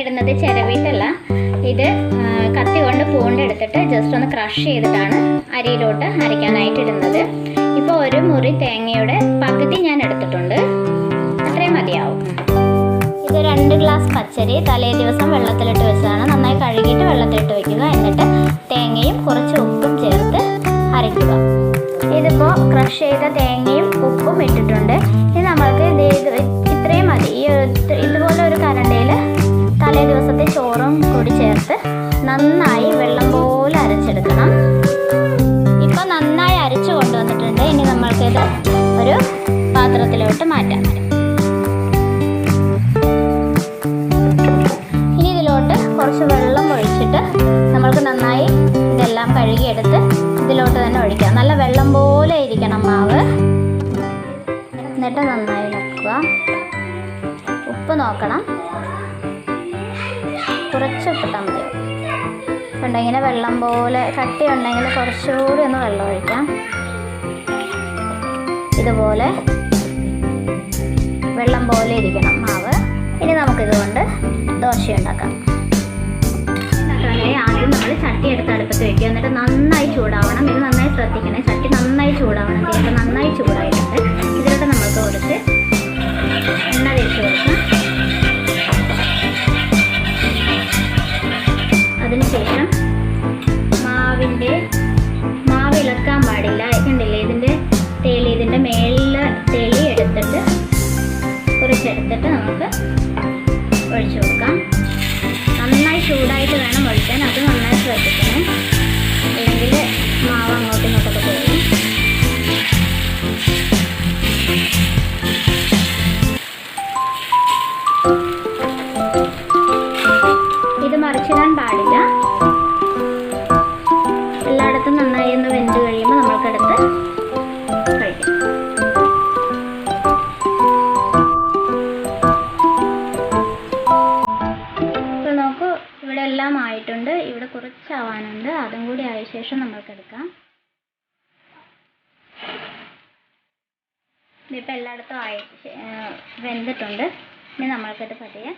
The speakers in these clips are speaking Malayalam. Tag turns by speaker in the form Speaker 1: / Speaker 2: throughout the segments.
Speaker 1: ഇടുന്നത് ചിരവിയിട്ടല്ല. ഇത് കത്തി കൊണ്ട് പൂണ്ടെടുത്തിട്ട് ജസ്റ്റ് ഒന്ന് ക്രഷ് ചെയ്തിട്ടാണ് അരിയിലോട്ട് അരയ്ക്കാനായിട്ട് ഇടുന്നത്. ഇപ്പോൾ ഒരു മുറി തേങ്ങയുടെ പകുതി ഞാൻ എടുത്തിട്ടുണ്ട്. അത്രയും മതിയാവും. ഇത് രണ്ട് ഗ്ലാസ് പച്ചരി തലേ ദിവസം വെള്ളത്തിലിട്ട് വെച്ചതാണ്. നന്നായി കഴുകിയിട്ട് വെള്ളത്തിലിട്ട് വയ്ക്കുക എന്നിട്ട് തേങ്ങയും കുറച്ച് ഉപ്പും ചേർത്ത് അരയ്ക്കുക. പാത്രത്തിലോട്ട് മാറ്റാം. ഇനി ഇതിലോട്ട് കുറച്ച് വെള്ളം ഒഴിച്ചിട്ട് നമ്മൾക്ക് നന്നായി ഇതെല്ലാം കഴുകിയെടുത്ത് ഇതിലോട്ട് തന്നെ ഒഴിക്കാം. നല്ല വെള്ളം പോലെ ഇരിക്കണം മാവ്. എന്നിട്ട് നന്നായി ഇളക്കുക. ഉപ്പ് നോക്കണം. കുറച്ച് ഉപ്പിട്ടാൽ മതി. ഉണ്ടെങ്കിൽ വെള്ളം പോലെ കട്ടി ഉണ്ടെങ്കിൽ കുറച്ചുകൂടി ഒന്ന് വെള്ളം ഒഴിക്കാം. ഇതുപോലെ വെള്ളം പോലെ ഇരിക്കണം. മാവ്. ഇനി നമുക്കിതുകൊണ്ട് ദോശ ഉണ്ടാക്കാം. ആദ്യം നമ്മൾ ചട്ടി എടുത്ത് അടുപ്പത്ത് വെക്കുക. എന്നിട്ട് നന്നായി ചൂടാവണം. ഇത് നന്നായി ശ്രദ്ധിക്കണേ. ചട്ടി നന്നായി ചൂടാവണം. തീർച്ച നന്നായി ചൂടായിട്ടുണ്ട്. ഇതിലോട്ട് നമ്മൾക്ക് കുറച്ച് എണ്ണ തേച്ച് കൊടുക്കാം. മറിച്ചിടാൻ പാടില്ല. എല്ലായിടത്തും നന്നായി ഒന്ന് വെന്ത് കഴിയുമ്പോൾ നമ്മൾക്കെടുത്ത് കഴിക്കാം. നോക്കൂ ഇവിടെ എല്ലാം ആയിട്ടുണ്ട്. ഇവിടെ കുറച്ചാവാനുണ്ട്. അതും കൂടി ആയ ശേഷം നമ്മൾക്ക് എടുക്കാം ഇതിപ്പോൾ എല്ലായിടത്തും ആയി വെന്തിട്ടുണ്ട്. ഇനി നമ്മൾക്കത് പതിയെ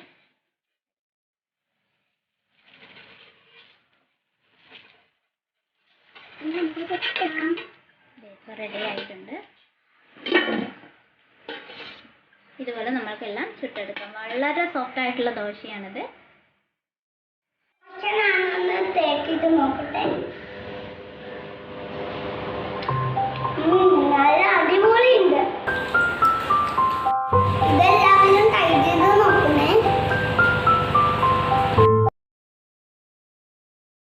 Speaker 1: ഇപ്പോൾ റെഡി ആയിട്ടുണ്ട്. ഇതുപോലെ നമ്മൾക്കെല്ലാം ചുട്ടെടുക്കാം. വളരെ സോഫ്റ്റ് ആയിട്ടുള്ള ദോശയാണിത്.
Speaker 2: നോക്കട്ടെ.